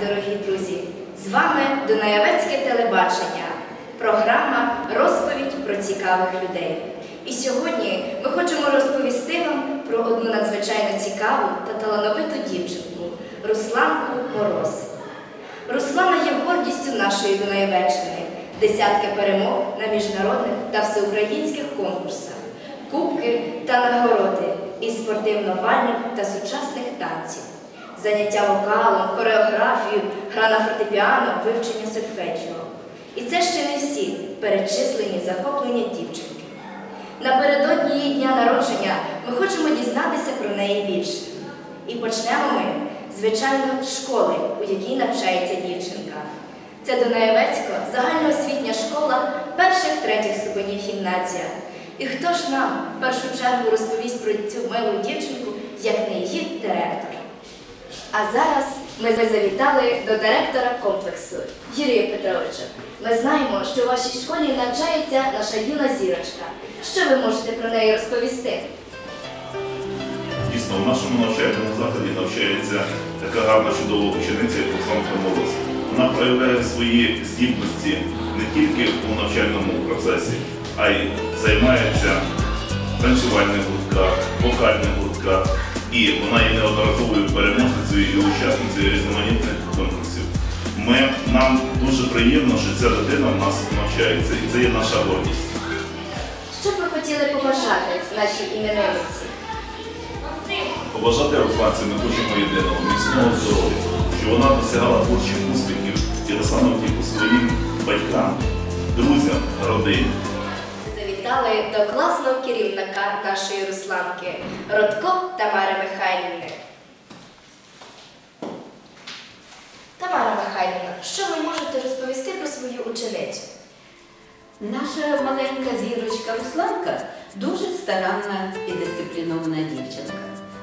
дорогі друзі! З вами Дунаєвецьке телебачення, програма Розповідь про цікавих людей. І сьогодні ми хочемо розповісти вам про одну надзвичайно цікаву та талановиту дівчинку Русланку Мороз. Руслана є гордістю нашої Дунаєвеччини, десятки перемог на міжнародних та всеукраїнських конкурсах, кубки та нагороди із спортивно-бальних та сучасних танців, заняття вокалом, хореографією, гра на фортепіано, вивчення сольфеджіо. І це ще не всі перечислені захоплення дівчинки. Напередодні її дня народження ми хочемо дізнатися про неї більше. І почнемо ми, звичайно, з школи, у якій навчається дівчинка. Це Дунаєвецька загальноосвітня школа перших третіх ступенів гімназія. І хто ж нам в першу чергу розповість про цю милу дівчинку, як не її директор? А зараз ми завітали до директора комплексу Юрія Петровича. Ми знаємо, що у вашій школі навчається наша юна зірочка. Що ви можете про неї розповісти? Дійсно, в нашому навчальному закладі навчається така гарна чудова учениця, як Русланка Мороз. Вона проявляє свої здібності не тільки у навчальному процесі, а й займається танцювальних гуртках, вокальних гуртках. І вона є неодноразовою переможницею і учасницею різноманітних конкурсів. Ми, нам дуже приємно, що ця дитина в нас навчається, і це є наша гордість. Що б ви хотіли побажати нашій іменинниці? Побажати Русланці ми хочемо єдиного, міцного здоров'я, щоб вона досягала творчих успіхів і росла на втіху своїм батькам, друзям, родині. Завітали до класного керівника нашої Русланки Родко Тамари Михайлівни. Тамара Михайлівна, що ви можете розповісти про свою ученицю? Наша маленька зірочка Русланка дуже старанна і дисциплінована дівчинка.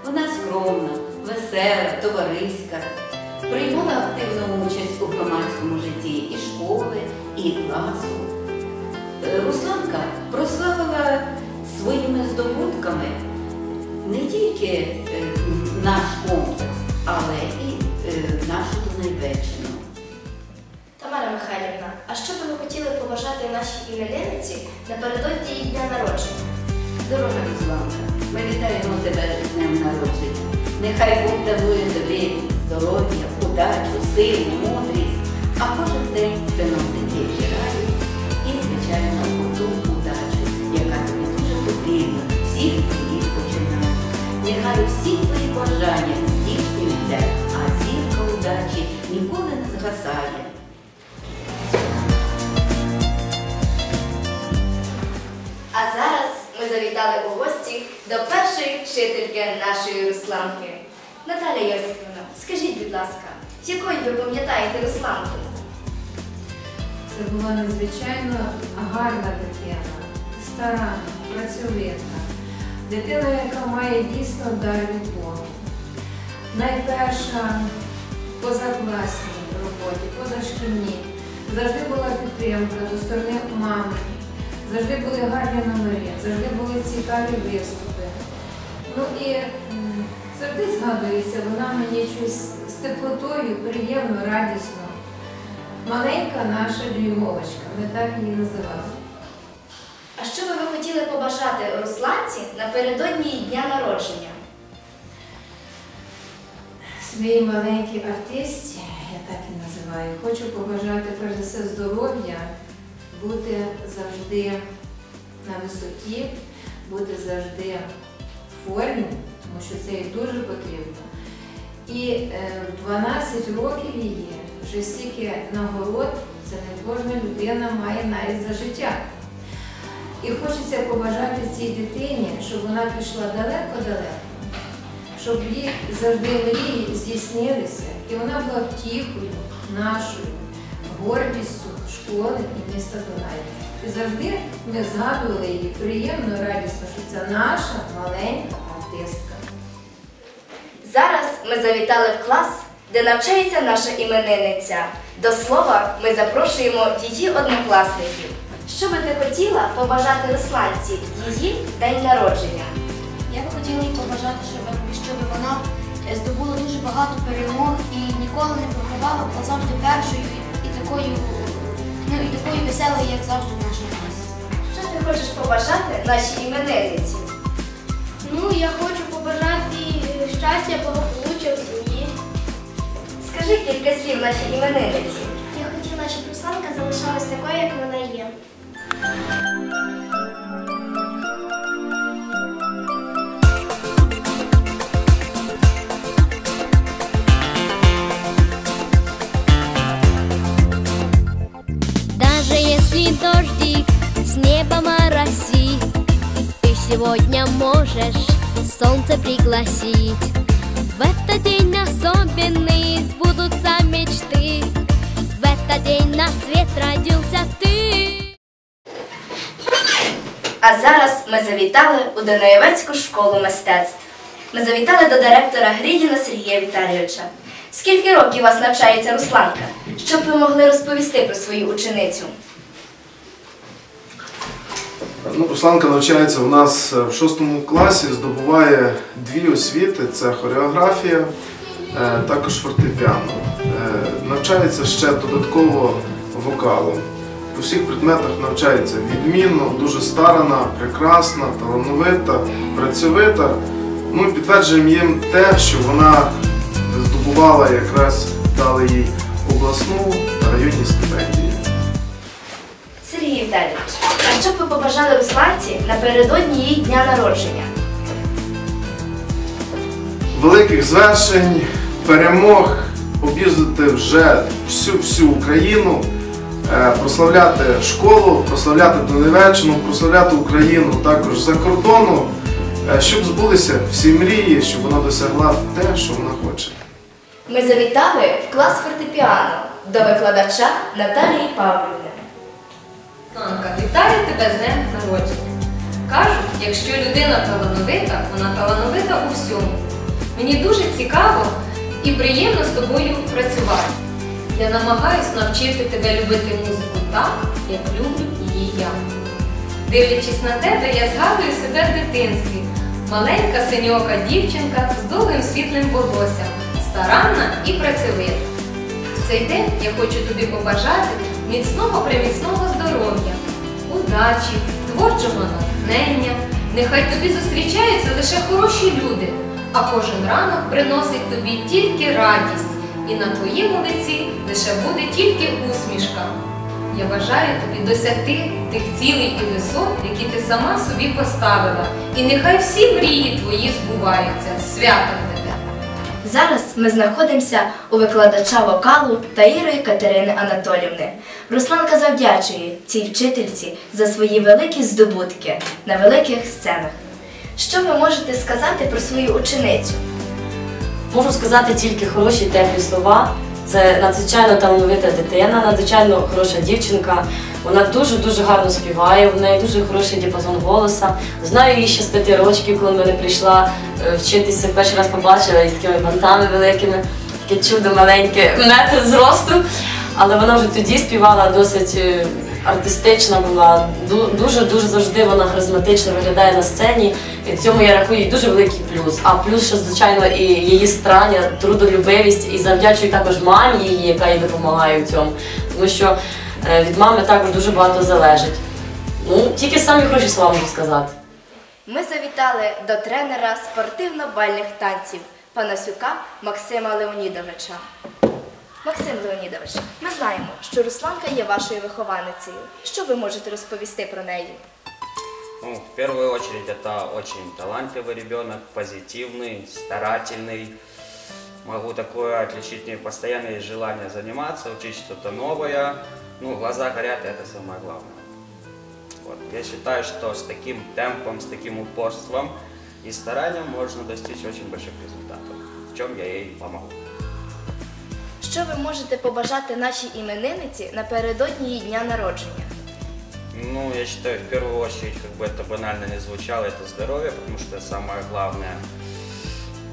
Вона скромна, весела, товариська, приймала активну участь у громадському житті і школи, і класу. Русланка прославила своїми здобутками не тільки е, наш комплекс, але і е, нашу Донайвеччину. Тамара Михайлівна, а що би ви хотіли побажати нашій іменинниці напередодні її дня народження? Дорога Русланка, ми вітаємо тебе з днем народження. Нехай Бог дарує тобі здоров'я, удачу, силу, мудрість, а кожен день приносить бажання здійснюються, а зірка удачі ніколи не згасає. А зараз ми завітали у гості до першої вчительки нашої Русланки. Наталя Йосифівна, скажіть, будь ласка, якою ви пам'ятаєте Русланку? Це була надзвичайно гарна дитина, стара, працьовита, дитина, яка має дійсно дар від Бога. Найперша позакласній роботі, позашкільній, завжди була підтримка до сторони мами, завжди були гарні номери, завжди були цікаві виступи. Ну і завжди згадується, вона мені щось з теплотою, приємно, радісно. Маленька наша дюймовочка, ми так її називали. А що би ви хотіли побажати Русланці напередодні дня народження? Своїй маленькій артисті, я так і називаю, хочу побажати перш за все здоров'я, бути завжди на висоті, бути завжди в формі, тому що це їй дуже потрібно. І е, в 12 років її вже стільки нагород, це не кожна людина має навіть за життя. І хочеться побажати цій дитині, щоб вона пішла далеко-далеко, щоб її завжди мрії здійснилися, і вона була втіхою нашою, гордістю школи і міста Дунай. І завжди ми згадували її приємно, радісно, що це наша маленька артистка. Зараз ми завітали в клас, де навчається наша іменинниця. До слова, ми запрошуємо її однокласників. Що би ти хотіла побажати Русланці її день народження? Я би хотіла їй побажати, щоб, щоб вона е, здобула дуже багато перемог і ніколи ніколи не програвала, була завжди першою і такою, ну і такою веселою, як завжди в нашій класі. Що ти хочеш побажати нашій іменинниці? Ну, я хочу побажати щастя, благополуччя в сім'ї. Скажи кілька слів нашій іменинниці. Я хотіла, щоб Русланка залишалась такою, як вона є. сегодня можешь солнце пригласить. В этот день особенный сбудутся мечты, В этот день на свет родился ты. А зараз ми завітали у Донаєвецьку школу мистецтв. Ми завітали до директора Грідіна Сергія Віталійовича. Скільки років у вас навчається Русланка? Що б ви могли розповісти про свою ученицю? Ну, Русланка навчається у нас в шостому класі, здобуває дві освіти: це хореографія, е, також фортепіано. Е, Навчається ще додатково вокалу. У всіх предметах навчається відмінно, дуже старана, прекрасна, талановита, працьовита. Ми підтверджуємо їм те, що вона здобувала якраз дали їй обласну та районні стипендії. Сергій а що б ви побажали Русланці напередодні її дня народження? великих звершень, перемог, об'їздити вже всю всю Україну, е, прославляти школу, прославляти Донеччину, прославляти Україну також за кордону, е, щоб збулися всі мрії, щоб вона досягла те, що вона хоче. Ми завітали в клас фортепіано до викладача Наталії Павлівни. Анка, вітаю тебе з днем народження. Кажуть, якщо людина талановита, вона талановита у всьому. Мені дуже цікаво і приємно з тобою працювати. Я намагаюсь навчити тебе любити музику так, як люблю її я. Дивлячись на тебе, я згадую себе в дитинстві. Маленька синьока дівчинка з довгим світлим волоссям, старанна і працьовита. В цей день я хочу тобі побажати міцного приміцного здоров'я, удачі, творчого натхнення. Нехай тобі зустрічаються лише хороші люди, а кожен ранок приносить тобі тільки радість, і на твоєму лиці лише буде тільки усмішка. Я бажаю тобі досягти тих цілей і висот, які ти сама собі поставила. І нехай всі мрії твої збуваються. Святом тебе! Зараз ми знаходимося у викладача вокалу Таїрої Катерини Анатолівни. Русланка завдячує цій вчительці за свої великі здобутки на великих сценах. Що ви можете сказати про свою ученицю? Можу сказати тільки хороші теплі слова. Це надзвичайно талановита дитина, надзвичайно хороша дівчинка. Вона дуже-дуже гарно співає, в неї дуже хороший діапазон голоса. Знаю її ще з п'яти років, коли мене прийшла е, вчитися, перший раз побачила із такими бантами великими, таке чудо маленьке, метр зросту. Але вона вже тоді співала досить е, артистична була, дуже-дуже завжди вона харизматично виглядає на сцені. І цьому я рахую їй дуже великий плюс. А плюс ще, звичайно, і її старання, трудолюбивість, і завдячую також мамі її, яка їй допомагає в цьому. Тому що е, від мами також дуже багато залежить. Ну, тільки самі хороші слова можу сказати. Ми завітали до тренера спортивно-бальних танців Панасюка Максима Леонідовича. Максим Леонідович, ми знаємо, що Русланка є вашою вихованицею. Що ви можете розповісти про неї? Ну, в первую очередь, это очень талантливый ребенок, позитивный, старательный. Могу такое отличить, у нее постоянное есть желание заниматься, учить что-то новое. Ну, глаза горят, и это самое главное. Вот. Я считаю, что с таким темпом, с таким упорством и старанием можно достичь очень больших результатов, в чем я ей помогу. Що ви можете побажати нашій іменинниці напередодні її дня народження? Ну, я считаю, в первую очередь, как бы это банально не звучало, это здоровье, потому что самое главное.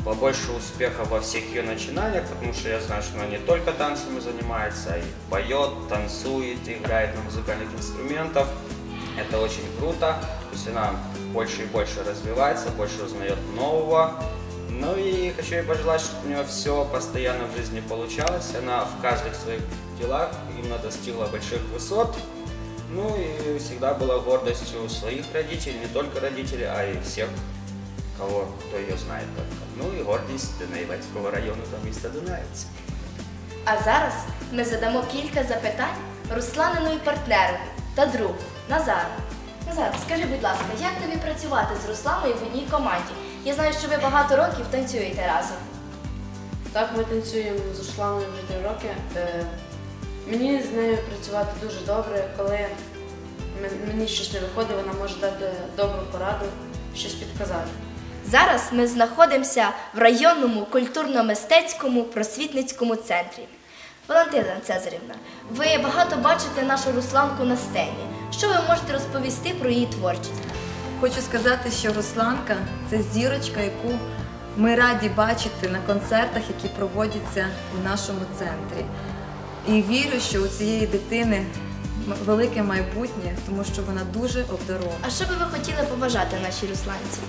Побольше успеха во всех ее начинаниях, потому что я знаю, что она не только танцами занимается, а и поет, танцует, играет на музыкальных инструментах. Это очень круто. То есть она больше и больше развивается, больше узнает нового. Ну и хочу ей пожелать, чтобы у нее все постоянно в жизни получалось. Она в каждых своих делах именно достигла больших высот. Ну и всегда была гордостью своих родителей, не только родителей, а и всех, кого, кто ее знает только. Ну и гордість Дунаєвецького району та міста Дунаєвці. А зараз ми задамо кілька запитань Русланинові партнерові та другу Назару. Назар, скажи, будь ласка, як тобі працювати з Русланою в одній команді? Я знаю, що ви багато років танцюєте разом. Так, ми танцюємо з Русланою вже три роки. Е, Мені з нею працювати дуже добре, коли мені щось не виходить, вона може дати добру пораду, щось підказати. Зараз ми знаходимося в районному культурно-мистецькому просвітницькому центрі. Валентина Цезарівна, ви багато бачите нашу Русланку на сцені. Що ви можете розповісти про її творчість? Хочу сказати, що Русланка це зірочка, яку ми раді бачити на концертах, які проводяться у нашому центрі. І вірю, що у цієї дитини велике майбутнє, тому що вона дуже обдарована. А що би ви хотіли побажати нашій Русланці?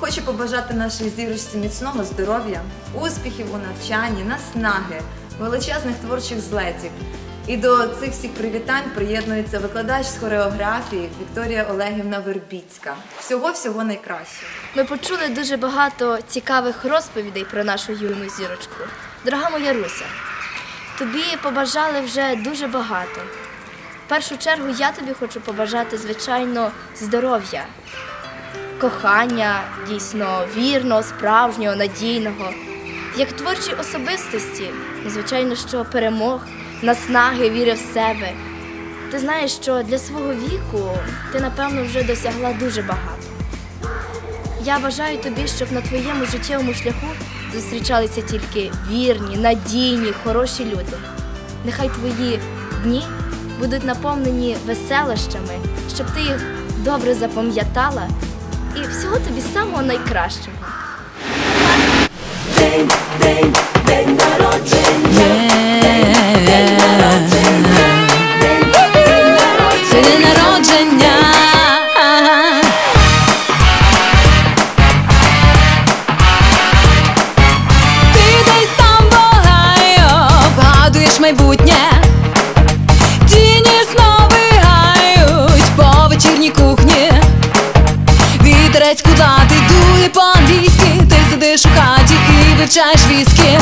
Хочу побажати нашій зірочці міцного здоров'я, успіхів у навчанні, наснаги, величезних творчих злетів. І до цих всіх привітань приєднується викладач з хореографії Вікторія Олегівна Вербіцька. Всього-всього найкращого. Ми почули дуже багато цікавих розповідей про нашу юну зірочку. Дорога моя Руся, тобі побажали вже дуже багато. В першу чергу я тобі хочу побажати, звичайно, здоров'я, кохання, дійсно вірного, справжнього, надійного. Як творчій особистості, звичайно, що перемог, наснаги, віри в себе. Ти знаєш, що для свого віку ти, напевно, вже досягла дуже багато. Я бажаю тобі, щоб на твоєму життєвому шляху зустрічалися тільки вірні, надійні, хороші люди. Нехай твої дні будуть наповнені веселощами, щоб ти їх добре запам'ятала і всього тобі самого найкращого. Це і вивчаєш віскі.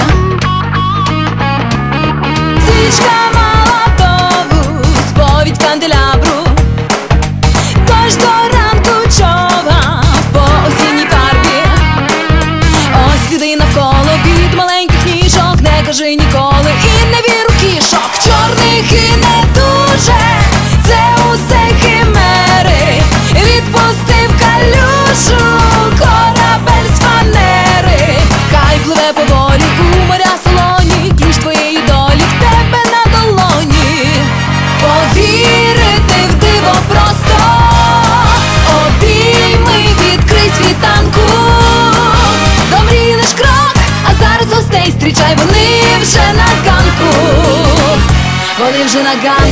зустрічай Вони